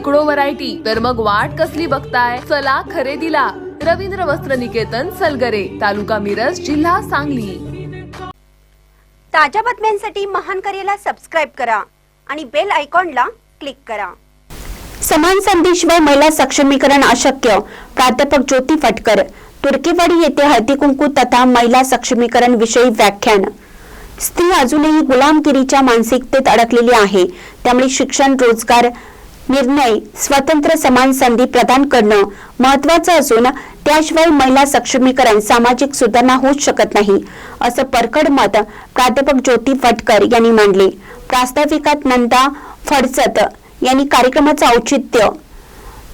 शेकडो व्हरायटी तर मग वाट कसली बघताय? चला खरेदीला. रवींद्र वस्त्र निकेतन सलगरे तालुका मिरज जिल्हा सांगली. ताज्या बातम्यांसाठी महान करेला सबस्क्राईब करा आणि बेल आयकॉनला क्लिक करा. समान संधीशिवाय महिला सक्षमीकरण अशक्य. प्राध्यापक ज्योती फटकर. तुर्केवाडी येथे हळदी कुंकू तथा महिला सक्षमीकरण विषयी व्याख्यान. स्त्री अजूनही गुलामगिरीच्या मानसिकतेत अडकलेली आहे. त्यामुळे शिक्षण रोजगार निर्णय स्वतंत्र समान संधी प्रदान करणं महत्वाचं असून त्याशिवाय महिला सक्षमीकरण सामाजिक सुधारणा होऊच शकत नाही असं परखड मत प्राध्यापक ज्योती फटकर यांनी मांडले. प्रास्ताविकात नंदा फडसत यांनी कार्यक्रमाचं औचित्य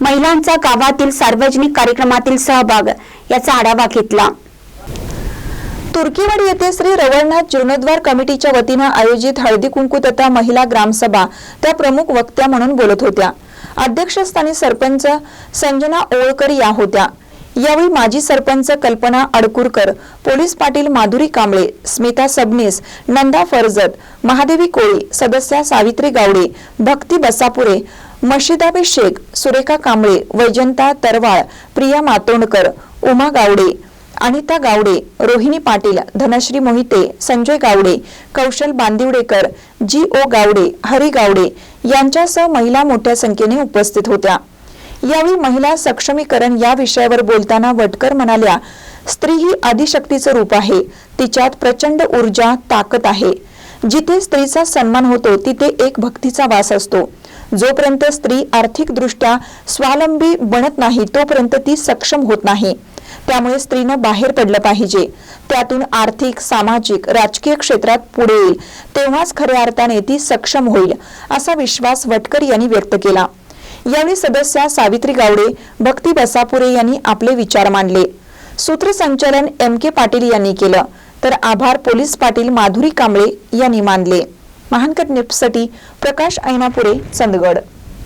महिलांचा गावातील सार्वजनिक कार्यक्रमातील सहभाग याचा आढावा घेतला. तुर्कीवाडी येथे श्री रवळनाथ जीर्णोद्वार कमिटीच्या वतीनं आयोजित हळदी कुंकू तथा महिला ग्रामसभा त्या प्रमुख वक्त्या म्हणून बोलत होत्या. अध्यक्षस्थानी सरपंच संजना ओळकर या होत्या. यावेळी माजी सरपंच कल्पना अडकुरकर पोलीस पाटील माधुरी कांबळे स्मिता सबनीस नंदा फरजत महादेवी कोळी सदस्या सावित्री गावडे भक्ती बसापुरे मशिदाबी शेख सुरेखा कांबळे वैजंता तरवाळ प्रिया मातोंडकर उमा गावडे अनिता गावडे रोहिणी पाटील धनश्री मोहिते संजय गावडे कौशल बांदिवडेकर जी ओ गावडे हरी गावडे यांच्यासह महिला मोठ्या संख्येने उपस्थित होत्या. यावेळी महिला सक्षमीकरण या विषयावर बोलताना वटकर म्हणाल्या स्त्री ही आदिशक्तीचं रूप आहे. तिच्यात प्रचंड ऊर्जा ताकद आहे. जिथे स्त्रीचा सन्मान होतो तिथे एक भक्तीचा वास असतो. जोपर्यंत स्त्री आर्थिकदृष्ट्या स्वावलंबी बनत नाही तोपर्यंत ती सक्षम होत नाही. त्यामुळे स्त्रीनं बाहेर पडलं पाहिजे. त्यातून आर्थिक सामाजिक राजकीय क्षेत्रात पुढे येईल. तेव्हाच खऱ्या अर्थाने ती सक्षम होईल असा विश्वास वटकर यांनी व्यक्त केला. यावेळी सदस्या सावित्री गावडे भक्ती बसापुरे यांनी आपले विचार मांडले. सूत्रसंचालन एम के पाटील यांनी केलं. तर आभार पोलीस पाटील माधुरी कांबळे यांनी मानले. महानकट निपसाठी प्रकाश ऐनापुरे चंदगड.